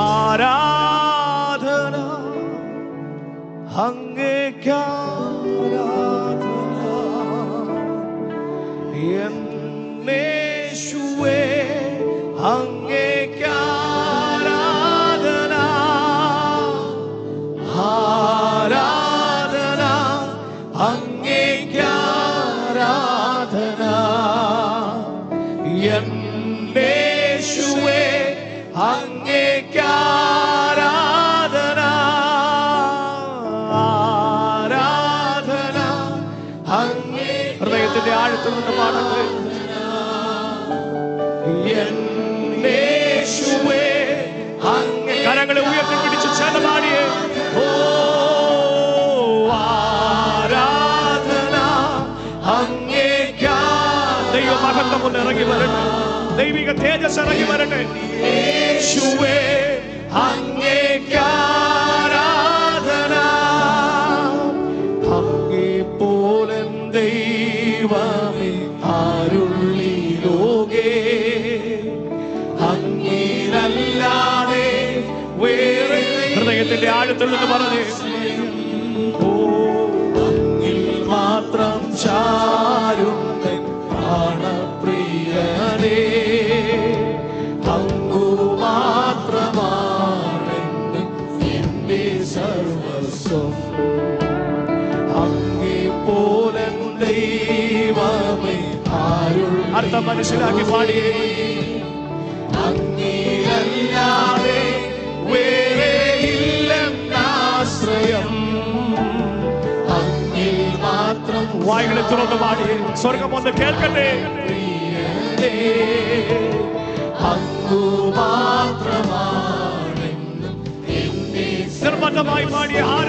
ആരാധന അങ്ങേക്കാരാധന എന്നേശുവേ അങ്ങേക്കാരാധന കരങ്ങളെ ഉയർത്തി പിടിച്ച് ഓ ആരാധന അങ്ങേക്കാ ദൈവ മഹത്വം ഒന്ന് ഇറങ്ങി വരട്ടെ. ദൈവിക തേജസ് ഇറങ്ങി വരട്ടെ. യേശുവേ അങ്ങീരല്ലാതെ വേറെ ഹൃദയത്തിന്റെ ആഴത്തിൽ നിന്ന് പറഞ്ഞു മാത്രം ചാരും പ്രാണപ്രിയനേ അങ്ങു മാത്രമാണ് എന്റെ സർവസ്വം. അങ്ങേ പോലെ ദൈവമേ ആരുൾ അർത്ഥം മനസ്സിലാക്കി പാടിയേ വായുകളെ തുറന്നു പാടി സ്വർഗം ഒന്ന് കേൾക്കട്ടെ പ്രിയനേ, അങ്ങു മാത്രമാണെന്നും എന്നെ നിർബന്ധമായി പാടിയ ആരാധന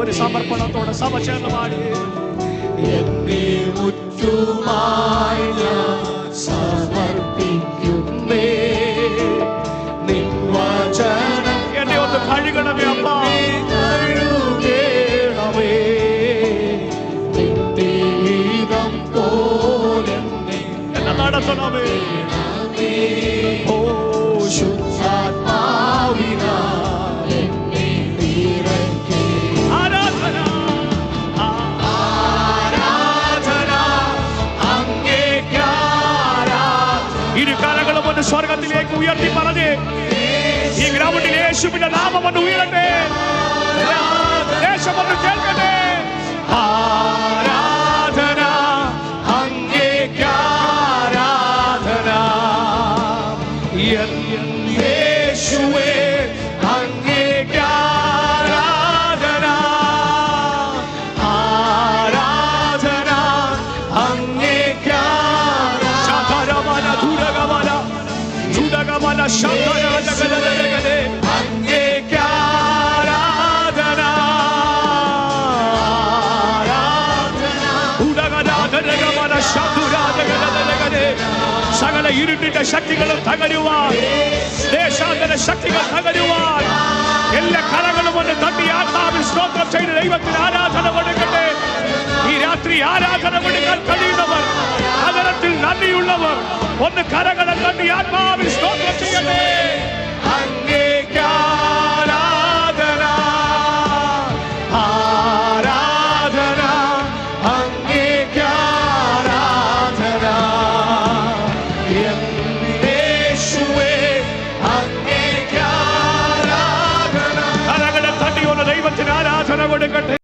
ഒരു സമർപ്പണത്തോടെ സഭ ചേർന്ന് പാടി എന്നെ മുറ്റുമായി ഞാൻ അങ്ങേക്കാരാധന ഇരു കരങ്ങളും ഒന്ന് സ്വർഗത്തിലേക്ക് ഉയർത്തി പറഞ്ഞ് ഈ ഗ്രൗണ്ടിൽ യേശുവിന്റെ നാമം ഒന്ന് ഉയരട്ടെ. ദേശം ഒന്ന് കേൾക്കട്ടെ. ആരാധന സകല ഇരുട്ടിന്റെ ശക്തികളും തകരുവാൻ ദേശാന്തര ശക്തികൾ തകരുവാൻ എല്ലാ കലകളും ഒന്ന് തട്ടി ആത്മാവിൽ സ്തോത്രം ചെയ്ത് ദൈവത്തിന് ആരാധന കൊടുക്കട്ടെ ഈ രാത്രി ആരാധന കൊടുക്കാൻ കഴിയുന്നവർ നന്ദിയുള്ളവർ ഒന്ന് കരകളെ കണ്ടി ആത്മാവിൽ സ്തോത്രം ചെയ്യട്ടെ.